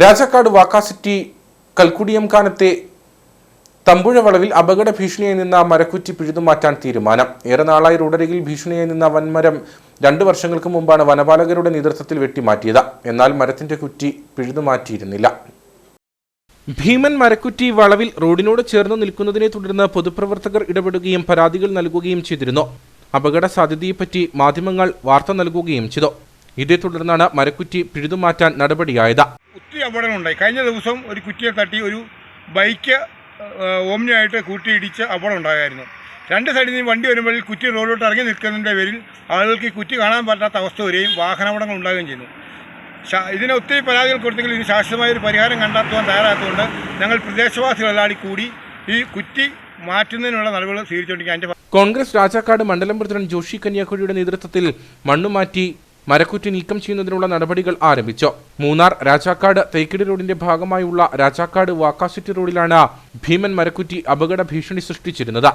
രാജാക്കാട് വാക്കാസിറ്റി കൽക്കുടിയം കാനത്തെ തമ്പുഴ വളവിൽ അപകട ഭീഷണിയായി നിന്ന മരക്കുറ്റി പിഴുതുമാറ്റാൻ തീരുമാനം. ഏറെ നാളായി റോഡരികിൽ ഭീഷണിയായി നിന്ന വൻമരം രണ്ടു വർഷങ്ങൾക്ക് മുമ്പാണ് വനപാലകരുടെ നേതൃത്വത്തിൽ വെട്ടിമാറ്റിയത്. എന്നാൽ മരത്തിന്റെ കുറ്റി പിഴുതുമാറ്റിയിരുന്നില്ല ഭീമൻ മരക്കുറ്റി വളവിൽ റോഡിനോട് ചേർന്ന് നിൽക്കുന്നതിനെ തുടർന്ന് പൊതുപ്രവർത്തകർ ഇടപെടുകയും പരാതികൾ നൽകുകയും ചെയ്തിരുന്നു. അപകട സാധ്യതയെപ്പറ്റി മാധ്യമങ്ങൾ വാർത്ത നൽകുകയും ചെയ്തു. ഇതേ തുടർന്നാണ് മരക്കുറ്റി പിഴുതുമാറ്റാൻ നടപടിയായത്. ഒത്തിരി അപകടങ്ങളുണ്ടായി കഴിഞ്ഞ ദിവസം ഒരു കുറ്റിയെ തട്ടി ഒരു ബൈക്ക് ഓമ്നിയായിട്ട് കൂട്ടിയിടിച്ച് അപകടം ഉണ്ടായിരുന്നു. രണ്ട് സൈഡിൽ നിന്ന് വണ്ടി വരുമ്പോൾ കുറ്റി റോഡിലോട്ട് ഇറങ്ങി നിൽക്കുന്നതിന്റെ പേരിൽ ആളുകൾക്ക് ഈ കുറ്റി കാണാൻ പറ്റാത്ത അവസ്ഥ വരികയും വാഹനാപകടങ്ങൾ ഉണ്ടാകുകയും ചെയ്യുന്നു. ഇതിനെ ഒത്തിരി പരാതികൾ കൊടുത്തെങ്കിൽ ഇതിന് ശാശ്വതമായ ഒരു പരിഹാരം കണ്ടെത്തുവാൻ തയ്യാറാത്തതുകൊണ്ട് ഞങ്ങൾ പ്രദേശവാസികളെല്ലാടി കൂടി ഈ കുറ്റി മാറ്റുന്നതിനുള്ള നടപടികൾ സ്വീകരിച്ചുകൊണ്ടിരിക്കുക കോൺഗ്രസ് രാജാക്കാട് മണ്ഡലം പ്രസിഡന്റ് ജോഷി കന്യാക്കുഴിയുടെ നേതൃത്വത്തിൽ മണ്ണുമാറ്റി മരക്കുറ്റി നീക്കം ചെയ്യുന്നതിനുള്ള നടപടികൾ ആരംഭിച്ചു. മൂന്നാർ രാജാക്കാട് തേക്കിടി റോഡിന്റെ ഭാഗമായുള്ള രാജാക്കാട് വാക്കാസിറ്റി റോഡിലാണ് ഭീമൻ മരക്കുറ്റി അപകട ഭീഷണി സൃഷ്ടിച്ചിരുന്നത്.